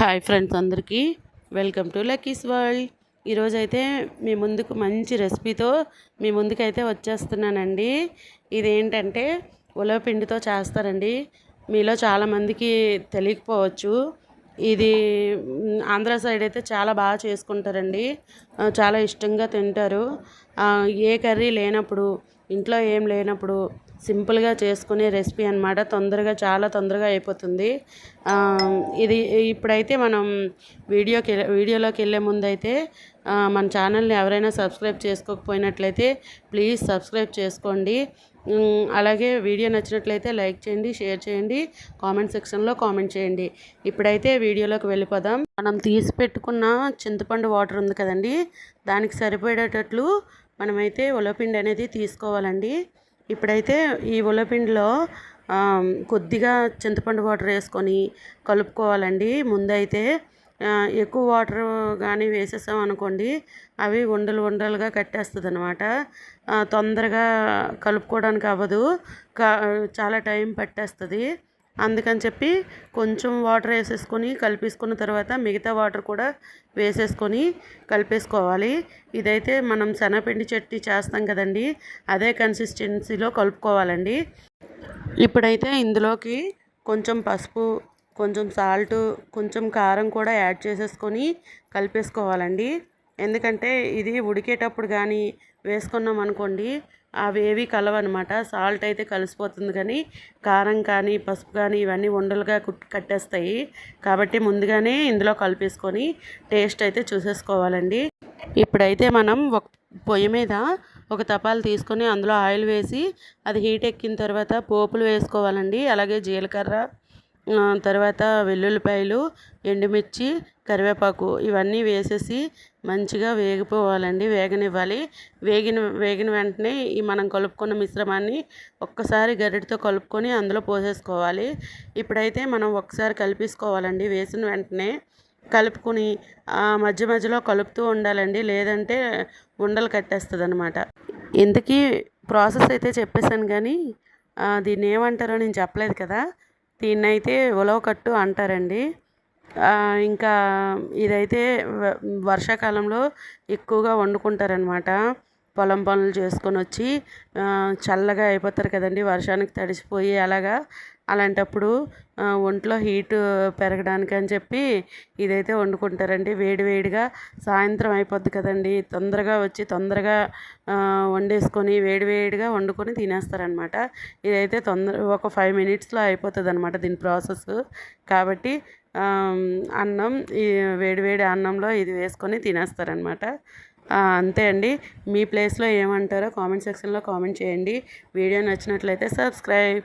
Hi friends అందరికీ. Welcome to Lucky's world. ఈరోజు అయితే మీ ముందుకు మంచి రెసిపీతో మీ ముందుకైతే వచ్చేస్తున్నానండి. ఇదేంటంటే ఉలవపిండితో చేస్తారండి. మీలో చాలామందికి తెలియకపోవచ్చు. ఇది ఆంధ్ర సైడ్ అయితే చాలా బాగా చేసుకుంటారండి. చాలా ఇష్టంగా తింటారు. ఏ కర్రీ లేనప్పుడు ఇంట్లో ఏం లేనప్పుడు సింపుల్గా చేసుకునే రెసిపీ అన్నమాట. తొందరగా చాలా తొందరగా అయిపోతుంది. ఇది ఇప్పుడైతే మనం వీడియోకి వీడియోలోకి వెళ్ళే ముందైతే మన ఛానల్ని ఎవరైనా సబ్స్క్రైబ్ చేసుకోకపోయినట్లయితే ప్లీజ్ సబ్స్క్రైబ్ చేసుకోండి. అలాగే వీడియో నచ్చినట్లయితే లైక్ చేయండి షేర్ చేయండి కామెంట్ సెక్షన్లో కామెంట్ చేయండి. ఇప్పుడైతే వీడియోలోకి వెళ్ళిపోదాం. మనం తీసి పెట్టుకున్న చింతపండు వాటర్ ఉంది కదండి దానికి సరిపడేటట్లు మనమైతే ఉలపిండి అనేది తీసుకోవాలండి. ఇప్పుడైతే ఈ ఉలపిండిలో కొద్దిగా చింతపండు వాటర్ వేసుకొని కలుపుకోవాలండి. ముందైతే ఎక్కువ వాటర్ కానీ వేసేసాం అనుకోండి అవి ఉండలు ఉండలుగా కట్టేస్తుంది అనమాట తొందరగా కలుపుకోవడానికి అవ్వదు. కా చాలా టైం పట్టేస్తుంది. అందుకని చెప్పి కొంచెం వాటర్ వేసేసుకొని కలిపేసుకున్న తర్వాత మిగతా వాటర్ కూడా వేసేసుకొని కలిపేసుకోవాలి. ఇదైతే మనం శనగపిండి చట్నీ చేస్తాం కదండి అదే కన్సిస్టెన్సీలో కలుపుకోవాలండి. ఇప్పుడైతే ఇందులోకి కొంచెం పసుపు కొంచెం సాల్ట్ కొంచెం కారం కూడా యాడ్ చేసేసుకొని కలిపేసుకోవాలండి. ఎందుకంటే ఇది ఉడికేటప్పుడు కానీ వేసుకున్నాం అనుకోండి అవి ఏవి కలవన్నమాట సాల్ట్ అయితే కలిసిపోతుంది కానీ కారం కానీ పసుపు కానీ ఇవన్నీ ఉండలుగా కట్టేస్తాయి. కాబట్టి ముందుగానే ఇందులో కలిపేసుకొని టేస్ట్ అయితే చూసేసుకోవాలండి. ఇప్పుడైతే మనం ఒక పొయ్యి మీద ఒక తపాలు తీసుకొని అందులో ఆయిల్ వేసి అది హీట్ ఎక్కిన తర్వాత పోపులు వేసుకోవాలండి. అలాగే జీలకర్ర తర్వాత వెల్లుల్లిపాయలు ఎండుమిర్చి కరివేపాకు ఇవన్నీ వేసేసి మంచిగా వేగిపోవాలండి. వేగనివ్వాలి. వేగిన వేగిన వెంటనే ఈ మనం కలుపుకున్న మిశ్రమాన్ని ఒక్కసారి గరిటతో కలుపుకొని అందులో పోసేసుకోవాలి. ఇప్పుడైతే మనం ఒకసారి కలిపేసుకోవాలండి. వేసిన వెంటనే కలుపుకొని మధ్య మధ్యలో కలుపుతూ ఉండాలండి. లేదంటే ఉండలు కట్టేస్తుంది అనమాట ఇంతకీ ప్రాసెస్ అయితే చెప్పేశాను కానీ దీన్ని ఏమంటారో నేను చెప్పలేదు కదా. దీన్ని అయితే ఉలవ కట్టు అంటారండి ఇంకా ఇదైతే వర్షాకాలంలో ఎక్కువగా వండుకుంటారనమాట పొలం పనులు చేసుకొని వచ్చి చల్లగా అయిపోతారు కదండి వర్షానికి తడిసిపోయి అలాగా అలాంటప్పుడు ఒంట్లో హీట్ పెరగడానికి అని చెప్పి ఇదైతే వండుకుంటారండి. వేడి వేడిగా సాయంత్రం అయిపోద్ది కదండి. తొందరగా వచ్చి తొందరగా వండేసుకొని వేడి వేడిగా వండుకొని తినేస్తారనమాట. ఇదైతే తొందర ఒక ఫైవ్ మినిట్స్లో అయిపోతుంది అనమాట దీని ప్రాసెస్ కాబట్టి అన్నం ఈ వేడి వేడి అన్నంలో ఇది వేసుకొని తినేస్తారనమాట. అంతే అండి. మీ ప్లేస్లో ఏమంటారో కామెంట్ సెక్షన్లో కామెంట్ చేయండి. వీడియో నచ్చినట్లయితే సబ్స్క్రైబ్.